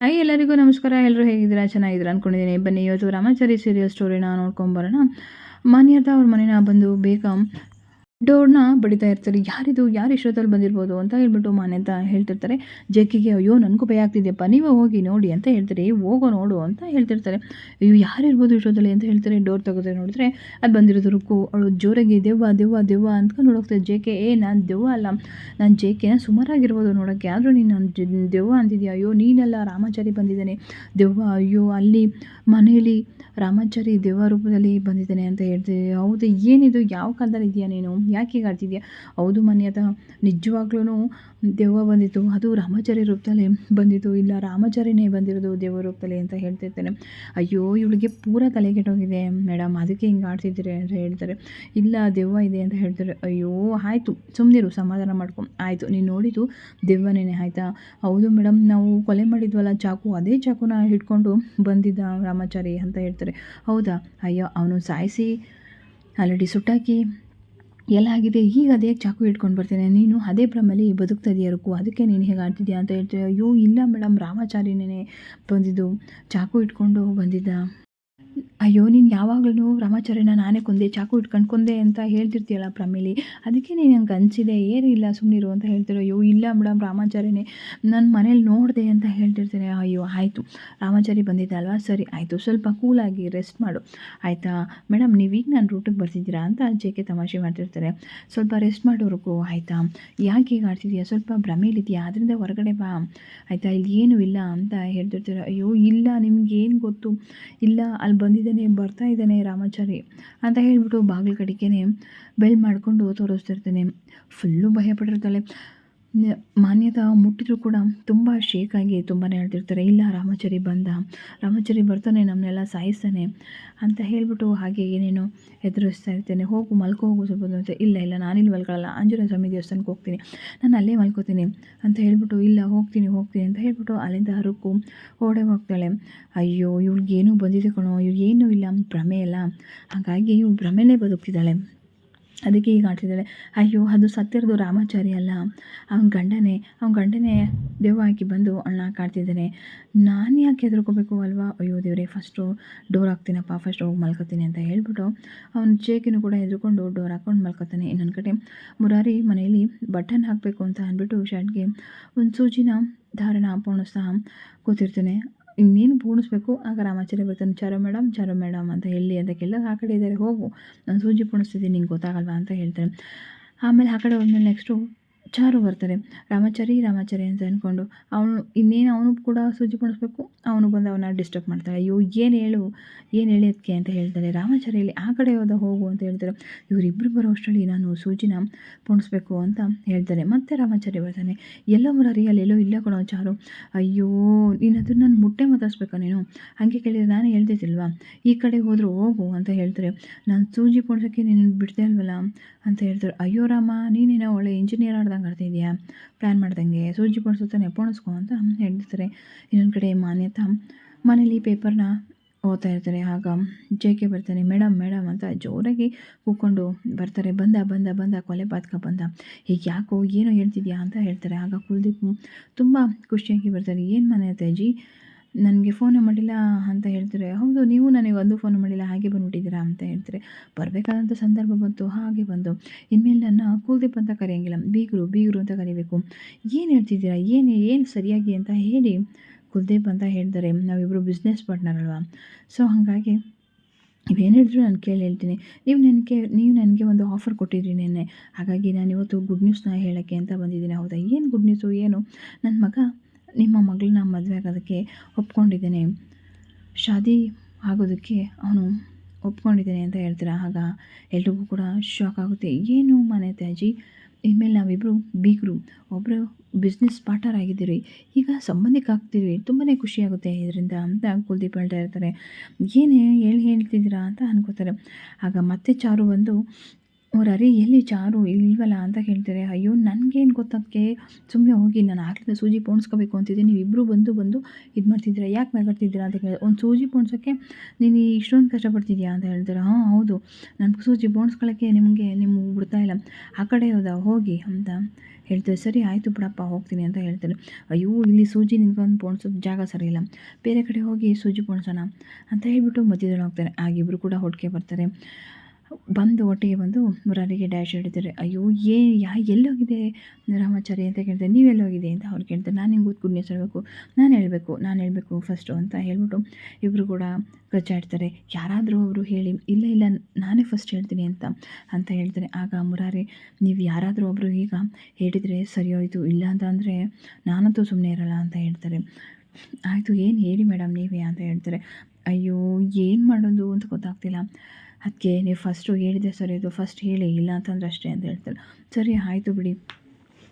Hi, ಎಲ್ಲರಿಗೂ ನಮಸ್ಕಾರ. ಎಲ್ಲರೂ ಹೇಗಿದ್ದೀರಾ? ಚೆನ್ನಾಗಿದ್ದೀರಾ ಅಂದ್ಕೊಂಡಿದ್ದೀನಿ ಬನ್ನಿ, ಇವತ್ತು ರಾಮಾಚಾರಿ ಸೀರಿಯಲ್ ಸ್ಟೋರಿನ ನೋಡ್ಕೊಂಬರೋಣ ಮಾನ್ಯತಾ ಅವ್ರ ಮನೇನ ಬಂದು ಬೇಗ ಡೋರ್ನ ಬಡಿತಾ ಇರ್ತಾರೆ. ಯಾರಿದು ಯಾರು ಇಷ್ಟೊತ್ತಲ್ಲಿ ಬಂದಿರ್ಬೋದು ಅಂತ ಹೇಳ್ಬಿಟ್ಟು ಮಾನೆ ಅಂತ ಹೇಳ್ತಿರ್ತಾರೆ. ಜೆಕ್ಕಿಗೆ ಅಯ್ಯೋ ನನಗೂ ಭಯ ಆಗ್ತಿದೆಯಪ್ಪ ನೀವೇ ಹೋಗಿ ನೋಡಿ ಅಂತ ಹೇಳ್ತಾರೆ. "ಏ, ಹೋಗೋ ನೋಡು ಅಂತ ಹೇಳ್ತಿರ್ತಾರೆ. ಅಯ್ಯೋ ಯಾರಿರ್ಬೋದು ಇಷ್ಟೊತ್ತಲ್ಲಿ ಅಂತ ಹೇಳ್ತಾರೆ. ಡೋರ್ ತೆಗೆದ್ರೆ ನೋಡಿದ್ರೆ ಅದು ಬಂದಿರೋದು ರುಕ್ಕು. ಅವಳು ಜೋರಾಗಿ ದೆವ್ವ ದೆವ್ವ ದೆವ್ವ ಅಂತ ನೋಡೋಗ್ತಾರೆ ಜೆ ಕೆ ಏ ನಾನು ದೆವ್ವ ಅಲ್ಲ. ನಾನು ಜೆ ಕೆನ ಸುಮಾರಾಗಿರ್ಬೋದು ನೋಡೋಕ್ಕೆ ಆದರೂ ನೀನು ನನ್ನ ಜ- ದೆವ್ವ ಅಂತಿದ್ಯಾ ಅಯ್ಯೋ ನೀನೆಲ್ಲ ರಾಮಾಚಾರಿ ಬಂದಿದ್ದಾನೆ. ದೆವ್ವ ಅಯ್ಯೋ ಅಲ್ಲಿ ಮನೆಯಲ್ಲಿ ರಾಮಾಚಾರಿ ದೆವ್ವ ರೂಪದಲ್ಲಿ ಬಂದಿದ್ದಾನೆ ಅಂತ ಹೇಳ್ತೀವಿ ಹೌದು ಏನಿದು? ಯಾವ ಕಾಲದಲ್ಲಿ ಇದೆಯಾ ನೀನು? ಯಾಕೆ ಹೀಗೆ ಆಡ್ತಿದ್ಯಾ ಹೌದು ಮನ್ಯತ ನಿಜವಾಗ್ಲೂ ದೆವ್ವ ಬಂದಿತ್ತು. ಅದು ರಾಮಾಚಾರಿ ರೂಪದಲ್ಲಿ ಬಂದಿತ್ತು. ಇಲ್ಲ, ರಾಮಾಚಾರ್ಯನೇ ಬಂದಿರೋದು ದೆವ್ವ ರೂಪದಲ್ಲಿ ಅಂತ ಹೇಳ್ತಿರ್ತಾನೆ. ಅಯ್ಯೋ, ಇವಳಿಗೆ ಪೂರ ತಲೆ ಕೆಟ್ಟೋಗಿದೆ. ಮೇಡಮ್ ಅದಕ್ಕೆ ಹಿಂಗೆ ಆಡ್ತಿದ್ದೀರಿ ಅಂತ ಹೇಳ್ತಾರೆ. ಇಲ್ಲ, ದೆವ್ವ ಇದೆ ಅಂತ ಹೇಳ್ತಾರೆ. ಅಯ್ಯೋ, ಆಯಿತು ಸುಮ್ಮನಿರು ಸಮಾಧಾನ ಮಾಡ್ಕೊ. ಆಯಿತು, ನೀನು ನೋಡಿದ್ದು ದೆವ್ವನೇನೆ, ಆಯಿತಾ? ಹೌದು ಮೇಡಮ್ ನಾವು ಕೊಲೆ ಮಾಡಿದ್ವಲ್ಲ, ಚಾಕು, ಅದೇ ಚಾಕುನ ಹಿಡ್ಕೊಂಡು ಬಂದಿದ್ದ ರಾಮಾಚಾರಿ ಅಂತ ಹೇಳ್ತಾರೆ. ಹೌದಾ? ಅಯ್ಯೋ, ಅವನು ಸಾಯಿಸಿ ಆಲ್ರೆಡಿ ಸುಟ್ಟಾಕಿ ಎಲ್ಲ ಆಗಿದೆ. ಈಗ ಅದೇ ಚಾಕು ಇಟ್ಕೊಂಡು ಬರ್ತೇನೆ. ನೀನು ಅದೇ ಭ್ರಮಲ್ಲಿ ಬದುಕ್ತಾ ರುಕು ಅದಕ್ಕೆ ನೀನು ಹೇಗೆ ಆಡ್ತಿದ್ಯಾ ಅಂತ ಹೇಳ್ತೀವಿ ಅಯ್ಯೋ, ಇಲ್ಲ ಮೇಡಮ್ ರಾಮಾಚಾರಿನೇ ಬಂದಿದ್ದು. ಚಾಕು ಇಟ್ಕೊಂಡು ಬಂದಿದ್ದ. ಅಯ್ಯೋ, ನೀನು ಯಾವಾಗಲೂ ರಾಮಾಚಾರ್ಯನ ನಾನೇ ಕೊಂದೆ, ಚಾಕು ಇಟ್ಕೊಂಡು ಕೊಂದೆ ಅಂತ ಹೇಳ್ತಿರ್ತೀಯಲ್ಲ ಪ್ರಮಿಲಿ ಅದಕ್ಕೆ ನೀನು ನಂಗೆ ಅನಿಸಿದೆ? ಏನಿಲ್ಲ ಸುಮ್ಮನಿರು ಅಂತ ಹೇಳ್ತಿರೋ. ಅಯ್ಯೋ, ಇಲ್ಲ ಮೇಡಮ್ ರಾಮಾಚಾರ್ಯನೇ ನನ್ನ ಮನೇಲಿ ನೋಡಿದೆ ಅಂತ ಹೇಳ್ತಿರ್ತೀನಿ. ಅಯ್ಯೋ, ಆಯಿತು. ರಾಮಾಚಾರಿ ಬಂದಿದ್ದಲ್ವಾ ಸರಿ, ಆಯಿತು. ಸ್ವಲ್ಪ ಕೂಲಾಗಿ ರೆಸ್ಟ್ ಮಾಡು. ಆಯಿತಾ? ಮೇಡಮ್ ನೀವೀಗ ನಾನು ರೂಟಿಗೆ ಬರ್ತಿದ್ದೀರಾ ಅಂತ ಜೇಕೆ ತಮಾಷೆ ಮಾಡ್ತಿರ್ತಾರೆ. ಸ್ವಲ್ಪ ರೆಸ್ಟ್ ಮಾಡೋರ್ಗು ಆಯಿತಾ? ಯಾಕೆ ಹೀಗೆ ಆಡ್ತಿದ್ಯಾ? ಸ್ವಲ್ಪ ಭ್ರಮೇಲಿದೆಯಾ ಅದರಿಂದ ಹೊರಗಡೆ ಬಾ. ಆಯಿತಾ? ಇಲ್ಲಿ ಏನೂ ಇಲ್ಲ ಅಂತ ಹೇಳ್ತಿರ್ತಾರೆ. ಅಯ್ಯೋ, ಇಲ್ಲ, ನಿಮ್ಗೇನು ಗೊತ್ತು? ಇಲ್ಲ, ಅಲ್ಲಿ ಬಂದಿದ್ದಾನೆ ಬರ್ತಾ ಇದ್ದಾನೆ ರಾಮಾಚಾರಿ ಅಂತ ಹೇಳಿಬಿಟ್ಟು ಬಾಗಿಲು ಕಡೆಗೇನೆ ಬೆಲ್ ಮಾಡಿಕೊಂಡು ತೋರಿಸ್ತಿರ್ತಾನೆ ಫುಲ್ಲು ಭಯಪಟ್ಟಿರ್ತಾಳೆ. ಮಾನ್ಯತಾ ಮುಟ್ಟಿದ್ರು ಕೂಡ ತುಂಬ ಶೇಕಾಗಿ ತುಂಬಾ ಹೇಳ್ತಿರ್ತಾರೆ, ಇಲ್ಲ ರಾಮಚರಿ ಬಂದ, ರಾಮಚರಿ ಬರ್ತಾನೆ ನಮ್ಮನ್ನೆಲ್ಲ ಸಾಯಿಸ್ತಾನೆ ಅಂತ ಹೇಳ್ಬಿಟ್ಟು ಹಾಗೆ ಏನೇನೋ ಎದುರಿಸ್ತಾ ಇರ್ತೇನೆ. ಹೋಗು, ಮಲ್ಕೋ, ಹೋಗು ಸ್ವಲ್ಪ ಅಂತ ಇಲ್ಲ ಇಲ್ಲ, ನಾನಿಲ್ಲಿ ಮಲ್ಕೊಳ್ಳಲ್ಲ ಆಂಜನೇಯ ಸ್ವಾಮಿ ದೇವಸ್ಥಾನಕ್ಕೆ ಹೋಗ್ತೀನಿ. ನಾನು ಅಲ್ಲೇ ಮಲ್ಕೋತೀನಿ ಅಂತ ಹೇಳ್ಬಿಟ್ಟು, ಇಲ್ಲ, ಹೋಗ್ತೀನಿ ಹೋಗ್ತೀನಿ ಅಂತ ಹೇಳ್ಬಿಟ್ಟು ಅಲ್ಲಿಂದ ಹರಕು ಓಡೆ ಹೋಗ್ತಾಳೆ. ಅಯ್ಯೋ, ಇವ್ಳಿಗೇನು ಬಂದಿದೆ ಕಣೋ ಇವ್ಳು ಏನೂ ಇಲ್ಲ, ಭ್ರಮೆ ಅಲ್ಲ. ಹಾಗಾಗಿ ಇವಳು ಭ್ರಮೆನೇ ಬದುಕ್ತಿದ್ದಾಳೆ. ಅದಕ್ಕೆ ಈಗ ಆಡ್ತಿದ್ದಾಳೆ, ಅಯ್ಯೋ, ಅದು ಸತ್ತಿರೋದು ರಾಮಾಚಾರಿ ಅಲ್ಲ. ಅವನ ಗಂಡನೇ ಅವನ ಗಂಡನೇ ದೇವ ಹಾಕಿ ಬಂದು ಅಣ್ಣ ಕಾಡ್ತಿದ್ದಾನೆ. ನಾನು ಯಾಕೆ ಹೆದರ್ಕೋಬೇಕು ಅಲ್ವಾ? ಅಯ್ಯೋ ದೇವರೇ ಫಸ್ಟು ಡೋರ್ ಹಾಕ್ತೀನಪ್ಪ ಫಸ್ಟ್ ಹೋಗಿ ಮಲ್ಕೋತೀನಿ ಅಂತ ಹೇಳ್ಬಿಟ್ಟು ಅವ್ನ ಚೇಕಿನೂ ಕೂಡ ಹೆದ್ರ್ಕೊಂಡು ಡೋರ್ ಹಾಕ್ಕೊಂಡು ಮಲ್ಕೋತಾನೆ. ಇನ್ನೊಂದು ಕಡೆ ಮುರಾರಿ ಮನೆಯಲ್ಲಿ ಬಟನ್ ಹಾಕಬೇಕು ಅಂತ ಅಂದ್ಬಿಟ್ಟು ಶರ್ಟ್ಗೆ ಒಂದು ಸೂಜಿನ ಧಾರಣ ಪೋಣಿಸ್ತಾ ಕೂತಿರ್ತಾನೆ. ಇನ್ನೇನು ಪೂಣಿಸ್ಬೇಕು ಆಗ ರಾಮಾಚಾರ್ಯ ಬರ್ತಾನೆ, ಚಾರೋ ಮೇಡಮ್ ಚಾರೋ ಮೇಡಮ್ ಅಂತ ಹೇಳಿ ಕೇಳಿದಾಗ ಆ ಕಡೆ ಇದ್ದಾರೆ, ಹೋಗು. ನಾನು ಸೂಜಿ ಪೂಣಿಸ್ತಿದ್ದೀನಿ ನಿಂಗೆ ಗೊತ್ತಾಗಲ್ವಾ? ಅಂತ ಹೇಳ್ತಾರೆ. ಆಮೇಲೆ ಆ ಕಡೆ ಹೋದ್ಮೇಲೆ ನೆಕ್ಸ್ಟು ಚಾರು ಬರ್ತಾರೆ ರಾಮಾಚಾರಿ ರಾಮಾಚಾರಿ ಅಂತ ಅಂದ್ಕೊಂಡು ಅವನು ಇನ್ನೇನು ಅವನು ಕೂಡ ಸೂಜಿ ಪಡಿಸ್ಬೇಕು ಅವನು ಬಂದು ಅವನ ಡಿಸ್ಟರ್ಬ್ ಮಾಡ್ತಾರೆ ಅಯ್ಯೋ, ಏನು ಹೇಳು, ಏನು ಹೇಳಿ ಅದಕ್ಕೆ ಅಂತ ಹೇಳ್ತಾರೆ ರಾಮಾಚಾರಿಯಲ್ಲಿ ಆ ಕಡೆ ಹೋದ ಹೋಗು ಅಂತ ಹೇಳ್ತಾರೆ. ಇವರಿಬ್ಬರು ಬರೋ ಅಷ್ಟರಲ್ಲಿ ನಾನು ಸೂಜಿನ ಪುಣಿಸ್ಬೇಕು ಅಂತ ಹೇಳ್ತಾರೆ. ಮತ್ತೆ ರಾಮಾಚಾರಿ ಬರ್ತಾನೆ. ಎಲ್ಲೋ ಮುರಾರಿ ಎಲ್ಲೋ ಇಲ್ಲ ಕೊಡೋ ಚಾರು. ಅಯ್ಯೋ ನೀನು ನಾನು ಮುಟ್ಟೆ ಮಾತಾಡ್ಸ್ಬೇಕಾ ನೀನು? ಹಾಗೆ ಕೇಳಿದರೆ ನಾನು ಹೇಳ್ತಿದ್ದಿಲ್ವಾ? ಈ ಕಡೆ ಹೋದರೂ ಹೋಗು ಅಂತ ಹೇಳ್ತಾರೆ. ನಾನು ಸೂಜಿ ಪೋಣಿಸೋಕ್ಕೆ ನೀನು ಬಿಡ್ತಾ ಇಲ್ವಲ್ಲ ಅಂತ ಹೇಳ್ತಾರೆ. ಅಯ್ಯೋ ರಾಮ, ನೀನೇನೋ ಒಳ್ಳೆ ಇಂಜಿನಿಯರ್ ಆಡ್ದಂಗೆ ಆಡ್ತಿದ್ಯಾ ಪ್ಲ್ಯಾನ್ ಮಾಡ್ದಂಗೆ. ಸೂಜಿ ಪೋಣಿಸುತ್ತಾನೆ ಪೋಣಿಸ್ಕೊ ಅಂತ ಹೇಳ್ತಿರ್ತಾರೆ ಇನ್ನೊಂದು ಕಡೆ ಮಾನ್ಯತಾ ಮನೇಲಿ ಪೇಪರ್ನ ಓದ್ತಾ ಇರ್ತಾರೆ. ಆಗ ಜೆ ಕೆ ಬರ್ತಾನೆ ಮೇಡಮ್ ಮೇಡಮ್ ಅಂತ ಜೋರಾಗಿ ಕೂತ್ಕೊಂಡು ಬರ್ತಾರೆ. ಬಂದ ಬಂದ ಬಂದ, ಕೊಲೆ ಪಾತ್ಕ ಬಂದ. ಈಗ ಯಾಕೋ, ಏನೋ ಹೇಳ್ತಿದ್ಯಾ? ಅಂತ ಹೇಳ್ತಾರೆ. ಆಗ ಕುಲ್ದೀಪ್ ತುಂಬ ಖುಷಿಯಾಗಿ ಬರ್ತಾರೆ. ಏನು ಮನೆ ಅಜ್ಜಿ? ನನಗೆ ಫೋನೇ ಮಾಡಿಲ್ಲ ಅಂತ ಹೇಳ್ತಾರೆ ಹೌದು, ನೀವು ನನಗೆ ಒಂದು ಫೋನ್ ಮಾಡಿಲ್ಲ, ಹಾಗೆ ಬಂದುಬಿಟ್ಟಿದ್ದೀರಾ ಅಂತ ಹೇಳ್ತಾರೆ ಬರಬೇಕಾದಂಥ ಸಂದರ್ಭ ಬಂತು, ಹಾಗೆ ಬಂದು. ಇನ್ಮೇಲೆ ನನ್ನ ಕುಲ್ದೀಪ್ ಅಂತ ಕರೆಯೋಂಗಿಲ್ಲ, ಬೀಗರು ಬೀಗರು ಅಂತ ಕರಿಬೇಕು. ಏನು ಹೇಳ್ತಿದ್ದೀರಾ, ಏನು ಏನು ಸರಿಯಾಗಿ ಅಂತ ಹೇಳಿ ಕುಲ್ದೀಪ್ ಅಂತ ಹೇಳ್ತಾರೆ ನಾವಿಬ್ಬರು ಬಿಸ್ನೆಸ್ ಪಾರ್ಟ್ನರ್ ಅಲ್ವಾ. ಸೊ ಹಾಗಾಗಿ ನೀವೇನು ಹೇಳಿದ್ರು ನಾನು ಕೇಳಿ ಹೇಳ್ತೀನಿ. ನೀವು ನನಗೆ ನೀವು ನನಗೆ ಒಂದು ಆಫರ್ ಕೊಟ್ಟಿದ್ರಿ ನಿನ್ನೆ. ಹಾಗಾಗಿ ನಾನು ಇವತ್ತು ಗುಡ್ ನ್ಯೂಸ್ನ ಹೇಳೋಕ್ಕೆ ಅಂತ ಬಂದಿದ್ದೀನಿ, ಹೌದಾ? ಏನು ಗುಡ್ ನ್ಯೂಸು ಏನು? ನನ್ನ ಮಗ ನಿಮ್ಮ ಮಗಳನ್ನ ಮದುವೆ ಆಗೋದಕ್ಕೆ ಒಪ್ಕೊಂಡಿದ್ದೇನೆ. ಶಾದಿ ಆಗೋದಕ್ಕೆ ಅವನು ಒಪ್ಕೊಂಡಿದ್ದೇನೆ ಅಂತ ಹೇಳ್ತೀರಾ? ಆಗ ಎಲ್ರಿಗೂ ಕೂಡ ಶಾಕ್ ಆಗುತ್ತೆ. ಏನು ಮನೆ ತ್ಯಾಜಿ ಇನ್ಮೇಲೆ ನಾವಿಬ್ಬರು ಬೀಗರು ಒಬ್ಬರು ಬಿಸ್ನೆಸ್ ಪಾರ್ಟ್ನರ್ ಆಗಿದ್ದೀರಿ. ಈಗ ಸಂಬಂಧಿಕಾಗ್ತೀರಿ ತುಂಬಾ ಖುಷಿಯಾಗುತ್ತೆ ಇದರಿಂದ ಅಂತ ಕುಲ್ದೀಪ್ ಹೇಳ್ತಾ ಇರ್ತಾರೆ. ಏನೇ ಹೇಳಿ ಹೇಳ್ತಿದ್ದೀರಾ ಅಂತ ಅನ್ಕೋತಾರೆ. ಆಗ ಮತ್ತೆ ಚಾರು ಬಂದು ಮುರಾರಿ ಎಲ್ಲಿ ಚಾರು ಇಲ್ವಲ್ಲ ಅಂತ ಕೇಳ್ತಾರೆ ಅಯ್ಯೋ, ನನಗೇನು ಗೊತ್ತಕ್ಕೆ ಸುಮ್ಮನೆ ಹೋಗಿ, ನಾನು ಆಗ್ಲಿಂದ ಸೂಜಿ ಪೋಣಿಸ್ಕೋಬೇಕು ಅಂತಿದ್ದೆ ನೀವಿಬ್ಬರು ಬಂದು ಬಂದು ಇದು ಮಾಡ್ತಿದ್ದೀರಾ? ಯಾಕೆ ನಗಾಡ್ತಿದ್ದೀರಾ ಅಂತ ಕೇಳಿದೆ ಒಂದು ಸೂಜಿ ಪೋಣಿಸೋಕ್ಕೆ ನೀನು ಇಷ್ಟೊಂದು ಕಷ್ಟಪಡ್ತಿದ್ಯಾ? ಅಂತ ಹೇಳ್ತಾರೆ. ಹಾಂ, ಹೌದು. ನನಗೆ ಸೂಜಿ ಪೋಣಿಸ್ಕೊಳ್ಳೋಕ್ಕೆ ನಿಮಗೆ ನಿಮ್ಗೆ ಬಿಡ್ತಾ ಇಲ್ಲ. ಆ ಕಡೆ ಹೋದ, ಹೋಗಿ ಅಂತ ಹೇಳ್ತಾರೆ. ಸರಿ, ಆಯಿತು ಬಿಡಪ್ಪ, ಹೋಗ್ತೀನಿ ಅಂತ ಹೇಳ್ತಾರೆ. ಅಯ್ಯೋ, ಇಲ್ಲಿ ಸೂಜಿ ನಿಂತ್ಕೊಂಡು ಪೋಣಿಸೋದು ಜಾಗ ಸರಿ ಇಲ್ಲ. ಬೇರೆ ಕಡೆ ಹೋಗಿ ಸೂಜಿ ಪೋಣಿಸೋಣ? ಅಂತ ಹೇಳಿಬಿಟ್ಟು ಮಧ್ಯದಲ್ಲಿ ಹೋಗ್ತಾರೆ. ಆಗಿಬ್ಬರು ಕೂಡ ಹೊಟ್ಟಿಗೆ ಬರ್ತಾರೆ. ಬಂದು ಒಟ್ಟಿಗೆ ಬಂದು ಮುರಾರಿಗೆ ಡ್ಯಾಶ್ ಹಿಡಿತಾರೆ. ಅಯ್ಯೋ, ಏ, ಯಾ, ಎಲ್ಲೋಗಿದೆ? ರಾಮಾಚಾರಿ ಅಂತ ಕೇಳ್ತಾರೆ. ನೀವು ಎಲ್ಲೋಗಿದೆ? ಅಂತ ಅವ್ರು ಕೇಳ್ತಾರೆ. ನಾನು ಗುಡ್ ನ್ಯೂಸ್ ಹೇಳಬೇಕು. ನಾನು ಹೇಳಬೇಕು. ನಾನು ಹೇಳಬೇಕು ಫಸ್ಟು ಅಂತ ಹೇಳ್ಬಿಟ್ಟು ಇಬ್ಬರು ಕೂಡ ಕಚ್ಚಾಡ್ತಾರೆ ಯಾರಾದರೂ ಅವರು ಹೇಳಿ, ಇಲ್ಲ ಇಲ್ಲ, ನಾನೇ ಫಸ್ಟ್ ಹೇಳ್ತೀನಿ ಅಂತ ಅಂತ ಹೇಳ್ತಾರೆ. ಆಗ ಮುರಾರಿ, ನೀವು ಯಾರಾದರೂ ಒಬ್ಬರು ಈಗ ಹೇಳಿದರೆ ಸರಿ ಹೋಯಿತು. ಇಲ್ಲ ಅಂತ ಅಂದರೆ ನಾನಂತೂ ಸುಮ್ಮನೆ ಇರಲ್ಲ ಅಂತ ಹೇಳ್ತಾರೆ. ಆಯಿತು, ಏನು ಹೇಳಿ ಮೇಡಮ್ ನೀವೇ? ಅಂತ ಹೇಳ್ತಾರೆ. ಅಯ್ಯೋ, ಏನು ಮಾಡೋದು? ಅಂತ ಗೊತ್ತಾಗ್ತಿಲ್ಲ. ಅದಕ್ಕೆ ನೀವು ಫಸ್ಟು ಹೇಳಿದೆ ಸರಿ, ಇದು ಫಸ್ಟ್ ಹೇಳಿ, ಇಲ್ಲ ಅಂತಂದ್ರೆ ಅಷ್ಟೇ ಅಂತ ಹೇಳ್ತಾರೆ. ಸರಿ, ಆಯಿತು ಬಿಡಿ.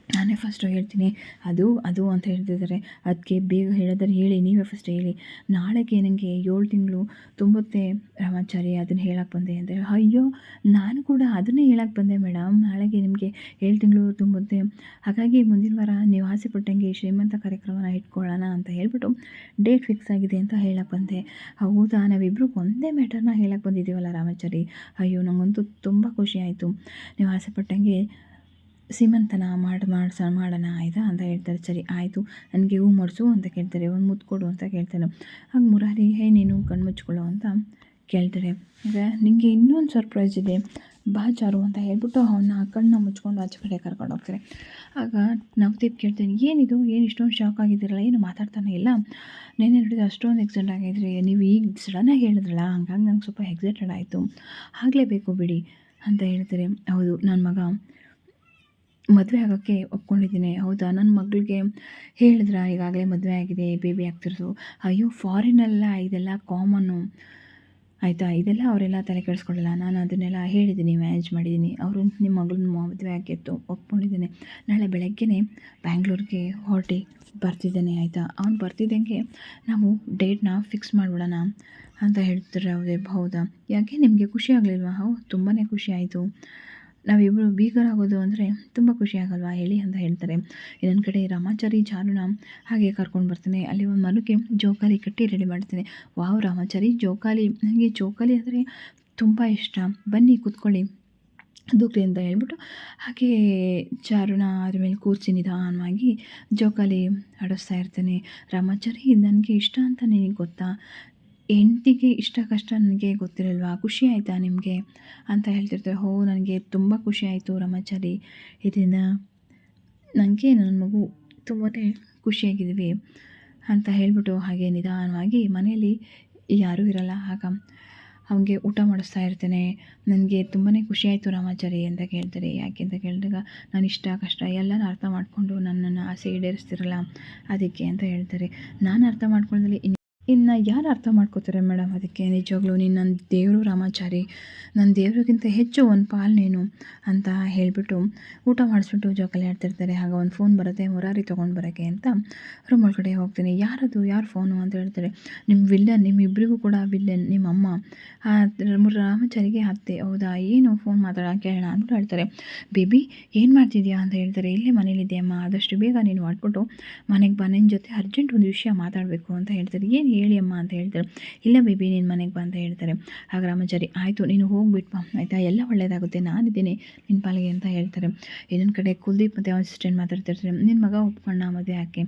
ನಾನೇ ಫಸ್ಟು ಹೇಳ್ತೀನಿ. ಅದು ಅದು ಅಂತ ಹೇಳ್ತಿದ್ದಾರೆ ಅದಕ್ಕೆ ಬೇಗ ಹೇಳೋದಾರೆ ಹೇಳಿ, ನೀವೇ ಫಸ್ಟ್ ಹೇಳಿ. ನಾಳೆಗೆ ನನಗೆ ಏಳು ತಿಂಗಳು ತುಂಬುತ್ತೆ ರಾಮಾಚಾರಿ, ಅದನ್ನು ಹೇಳಕ್ಕೆ ಬಂದೆ ಅಂದರೆ. ಅಯ್ಯೋ, ನಾನು ಕೂಡ ಅದನ್ನೇ ಹೇಳಕ್ಕೆ ಬಂದೆ ಮೇಡಮ್. ನಾಳೆಗೆ ನಿಮಗೆ ಏಳು ತಿಂಗಳು ತುಂಬುತ್ತೆ. ಹಾಗಾಗಿ ಮುಂದಿನ ವಾರ ನೀವು ಆಸೆ ಪಟ್ಟಂಗೆ ಶ್ರೀಮಂತ ಕಾರ್ಯಕ್ರಮನ ಇಟ್ಕೊಳ್ಳೋಣ ಅಂತ ಹೇಳ್ಬಿಟ್ಟು ಡೇಟ್ ಫಿಕ್ಸ್ ಆಗಿದೆ ಅಂತ ಹೇಳಕ್ಕೆ ಬಂದೆ. ಹೌದಾ ನಾವಿಬ್ಬರು ಒಂದೇ ಮ್ಯಾಟರ್ನ ಹೇಳಕ್ಕೆ ಬಂದಿದ್ದೀವಲ್ಲ ರಾಮಾಚಾರಿ. ಅಯ್ಯೋ ನನಗಂತೂ ತುಂಬ ಖುಷಿ ಆಯಿತು. ನೀವು ಆಸೆ ಪಟ್ಟಂಗೆ ಸೀಮಂತನ ಮಾಡಿ ಮಾಡ್ಸ ಮಾಡೋಣ, ಆಯ್ತಾ? ಅಂತ ಹೇಳ್ತಾರೆ. ಸರಿ, ಆಯಿತು. ನನಗೆ ಹೂ ಮಾಡಿಸು, ಅಂತ ಕೇಳ್ತಾರೆ. ಒಂದು ಮುತ್ತು ಕೊಡು, ಅಂತ ಕೇಳ್ತಾನೆ ಆಗ ಮುರಾರಿ, ಹೇ, ನೀನು ಕಣ್ಣು ಮುಚ್ಕೊಳ್ಳೋ ಅಂತ ಕೇಳ್ತಾರೆ. ಈಗ ನಿಮಗೆ ಇನ್ನೊಂದು ಸರ್ಪ್ರೈಸ್ ಇದೆ. ಬಾ, ಚಾರು ಅಂತ ಹೇಳ್ಬಿಟ್ಟು ಅವನ್ನ ಕಣ್ಣನ್ನ ಮುಚ್ಕೊಂಡು ಆಚೆ ಕಡೆ ಕರ್ಕೊಂಡು ಹೋಗ್ತಾರೆ. ಆಗ ನವದೀಪ್ ಕೇಳ್ತೇನೆ ಏನಿದು ಏನು ಇಷ್ಟೊಂದು ಶಾಕ್ ಆಗಿದ್ದೀರಲ್ಲ? ಏನು ಮಾತಾಡ್ತಾನೆ ಇಲ್ಲ? ನೆನೆ ನೋಡಿದ್ರೆ ಅಷ್ಟೊಂದು ಎಕ್ಸೈಟ್ ಆಗಿದ್ರಿ ನೀವು ಈಗ ಸಡನ್ನಾಗಿ ಹೇಳಿದ್ರಲ್ಲ, ಹಂಗಾಗಿ ನಂಗೆ ಸ್ವಲ್ಪ ಎಕ್ಸೈಟೆಡ್ ಆಯಿತು. ಆಗಲೇಬೇಕು ಬಿಡಿ, ಅಂತ ಹೇಳ್ತಾರೆ. ಹೌದು ನನ್ನ ಮಗ ಮದುವೆ ಆಗೋಕ್ಕೆ ಒಪ್ಕೊಂಡಿದ್ದೀನಿ. ಹೌದಾ? ನನ್ನ ಮಗಳಿಗೆ ಹೇಳಿದ್ರ? ಈಗಾಗಲೇ ಮದುವೆ ಆಗಿದೆ, ಬೇಬಿ ಆಗ್ತಿರೋದು ಅಯ್ಯೋ ಫಾರಿನಲ್ಲ ಇದೆಲ್ಲ ಕಾಮನ್ನು ಆಯಿತಾ? ಇದೆಲ್ಲ ಅವರೆಲ್ಲ ತಲೆ ಕೆಡಿಸ್ಕೊಳ್ಳಲ್ಲ ನಾನು ಅದನ್ನೆಲ್ಲ ಹೇಳಿದ್ದೀನಿ ಮ್ಯಾನೇಜ್ ಮಾಡಿದ್ದೀನಿ. ಅವರು ನಿಮ್ಮ ಮಗಳನ್ನ ಮದುವೆ ಆಗಿತ್ತು, ಒಪ್ಕೊಂಡಿದ್ದೀನಿ. ನಾಳೆ ಬೆಳಗ್ಗೆನೇ ಬ್ಯಾಂಗ್ಳೂರಿಗೆ ಹೊರಟಿ ಬರ್ತಿದ್ದಾನೆ, ಆಯಿತಾ? ಅವ್ನು ಬರ್ತಿದ್ದಂಗೆ ನಾವು ಡೇಟ್ನ ಫಿಕ್ಸ್ ಮಾಡಿಬಿಡೋಣ ಅಂತ ಹೇಳ್ತಾರೆ ಹೌದೇ? ಹೌದಾ ಯಾಕೆ ನಿಮಗೆ ಖುಷಿ ಆಗಲಿಲ್ವಾ? ಹೌದು ತುಂಬಾ ಖುಷಿ ಆಯಿತು. ನಾವಿಬ್ಬರು ಬೀಗರಾಗೋದು ಅಂದರೆ ತುಂಬ ಖುಷಿ ಆಗಲ್ವಾ ಹೇಳಿ ಅಂತ ಹೇಳ್ತಾರೆ. ಇನ್ನೊಂದು ಕಡೆ ರಾಮಾಚಾರಿ ಚಾರುನ ಹಾಗೆ ಕರ್ಕೊಂಡು ಬರ್ತಾನೆ. ಅಲ್ಲಿ ಒಂದು ಮರಕ್ಕೆ ಜೋಕಾಲಿ ಕಟ್ಟಿ ರೆಡಿ ಮಾಡ್ತಾನೆ. ವಾವ್ ರಾಮಾಚಾರಿ, ಜೋಕಾಲಿ. ನನಗೆ ಜೋಕಾಲಿ ಅಂದರೆ ತುಂಬ ಇಷ್ಟ. ಬನ್ನಿ ಕೂತ್ಕೊಳ್ಳಿ. ದೂಕ್ರಿ ಅಂತ ಹೇಳ್ಬಿಟ್ಟು ಹಾಗೆ ಚಾರುಣ ಅದ್ರ ಮೇಲೆ ಕೂರ್ಸಿ ನಿಧಾನವಾಗಿ ಜೋಕಾಲಿ ಆಡಿಸ್ತಾ ಇರ್ತಾನೆ. ರಾಮಾಚಾರಿ ನನಗೆ ಇಷ್ಟ ಅಂತ ನಿನಗೆ ಗೊತ್ತಾ? ಹೆಂಡ್ತಿಗೆ ಇಷ್ಟ ಕಷ್ಟ ನನಗೆ ಗೊತ್ತಿರಲ್ವಾ? ಖುಷಿ ಆಯಿತಾ ನಿಮಗೆ? ಅಂತ ಹೇಳ್ತಿರ್ತಾರೆ. ಹೋ, ನನಗೆ ತುಂಬ ಖುಷಿ ಆಯಿತು ರಮಾಚಾರಿ. ಇದರಿಂದ ನನಗೆ ನನ್ನ ಮಗು ತುಂಬಾ ಖುಷಿಯಾಗಿದ್ವಿ ಅಂತ ಹೇಳಿಬಿಟ್ಟು ಹಾಗೆ ನಿಧಾನವಾಗಿ ಮನೆಯಲ್ಲಿ ಯಾರೂ ಇರಲ್ಲ. ಆಗ ಅವನಿಗೆ ಊಟ ಮಾಡಿಸ್ತಾ ಇರ್ತೇನೆ. ನನಗೆ ತುಂಬಾ ಖುಷಿ ಆಯಿತು ರಾಮಾಚಾರಿ ಅಂತ ಕೇಳ್ತಾರೆ. ಯಾಕೆ ಅಂತ ಕೇಳಿದಾಗ, ನಾನು ಇಷ್ಟ ಕಷ್ಟ ಎಲ್ಲನೂ ಅರ್ಥ ಮಾಡಿಕೊಂಡು ನನ್ನನ್ನು ಆಸೆ ಈಡೇರಿಸ್ತಿರಲ್ಲ, ಅದಕ್ಕೆ ಅಂತ ಹೇಳ್ತಾರೆ. ನಾನು ಅರ್ಥ ಮಾಡ್ಕೊಂಡ್ರೆ ಇನ್ನು ಯಾರು ಅರ್ಥ ಮಾಡ್ಕೋತಾರೆ ಮೇಡಮ್ ಅದಕ್ಕೆ? ನಿಜವಾಗ್ಲೂ ನೀನು ನನ್ನ ದೇವರು ರಾಮಾಚಾರಿ ನನ್ನ ದೇವರಿಗಿಂತ ಹೆಚ್ಚು ಒಂದು ಪಾಲು ನೀನು ಅಂತ ಹೇಳಿಬಿಟ್ಟು ಊಟ ಮಾಡಿಸ್ಬಿಟ್ಟು ಜೋಕಾಲಿ ಆಡ್ತಿರ್ತಾರೆ. ಹಾಗೆ ಒಂದು ಫೋನ್ ಬರುತ್ತೆ, ಮುರಾರಿ ತೊಗೊಂಡು ಬರೋಕ್ಕೆ ಅಂತ ರೂಮ್ ಒಳಗಡೆ ಹೋಗ್ತೀನಿ. ಯಾರದು ಯಾರು ಫೋನು ಅಂತ ಹೇಳ್ತಾರೆ. ನಿಮ್ಮ ವಿಲ್ಲನ್ ನಿಮ್ಮಿಬ್ಬರಿಗೂ ಕೂಡ ವಿಲ್ಲನ್ ನಿಮ್ಮ ಅಮ್ಮ. ರಾಮಾಚಾರಿಗೆ ಅತ್ತೆ, ಹೌದಾ? ಏನು ಫೋನ್ ಮಾತಾಡೋ ಕೇಳೋಣ ಅಂದ್ಬಿಟ್ಟು ಹೇಳ್ತಾರೆ. ಬೇಬಿ, ಏನು ಮಾಡ್ತಿದ್ಯಾ? ಅಂತ ಹೇಳ್ತಾರೆ. ಇಲ್ಲೇ ಮನೇಲಿದ್ದೆ ಅಮ್ಮ. ಆದಷ್ಟು ಬೇಗ ನೀನು ಮಾಡಿಬಿಟ್ಟು ಮನೆಗೆ ಬಾ. ನಿನ್ನ ಜೊತೆ ಅರ್ಜೆಂಟ್ ಒಂದು ವಿಷಯ ಮಾತಾಡಬೇಕು ಅಂತ ಹೇಳ್ತಾರೆ. ಏನು ಹೇಳಿ ಅಮ್ಮ ಅಂತ ಹೇಳ್ತಾರೆ. ಇಲ್ಲ ಬೇಬಿ ನಿನ್ನ ಮನೆಗೆ ಬಂತ ಹೇಳ್ತಾರೆ. ಆಗ ರಾಮಾಚಾರಿ, ಆಯಿತು, ನೀನು ಹೋಗ್ಬಿಟ್ಟು ಆಯಿತಾ? ಎಲ್ಲ ಒಳ್ಳೆಯದಾಗುತ್ತೆ ನಾನಿದ್ದೀನಿ ನಿನ್ನ ಪಾಲಿಗೆ ಅಂತ ಹೇಳ್ತಾರೆ. ಇನ್ನೊಂದು ಕಡೆ ಕುಲ್ದೀಪ್ ಮತ್ತು ಅಸಿಸ್ಟೆಂಟ್ ಮಾತಾಡ್ತಿರ್ತಾರೆ ನಿನ್ನ ಮಗ ಒಪ್ಕೊಂಡ ಮದುವೆ ಹಾಕಿ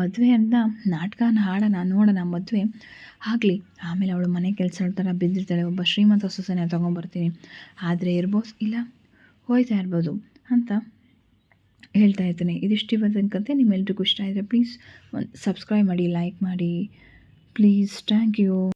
ಮದುವೆ ಅಂತ ನಾಟಕನ ಹಾಡೋಣ, ನೋಡೋಣ, ಮದುವೆ ಆಗಲಿ. ಆಮೇಲೆ ಅವಳು ಮನೆ ಕೆಲಸ ಥರ ಬಿದ್ದಿರ್ತಾಳೆ. ಒಬ್ಬ ಶ್ರೀಮಂತ ಸೊಸೆನ ತೊಗೊಂಬರ್ತೀನಿ. ಆದರೆ ಇರ್ಬೋದು, ಇಲ್ಲ, ಹೋಯ್ತಾ ಇರ್ಬೋದು ಅಂತ ಹೇಳ್ತಾ ಇರ್ತೀನಿ. ಇದಿಷ್ಟು ಇವತ್ತಿನ ಕತೆ ನಿಮ್ಮೆಲ್ರಿಗೂ ಇಷ್ಟ ಆದರೆ ಪ್ಲೀಸ್ ಒಂದು ಸಬ್ಸ್ಕ್ರೈಬ್ ಮಾಡಿ ಲೈಕ್ ಮಾಡಿ. Please thank you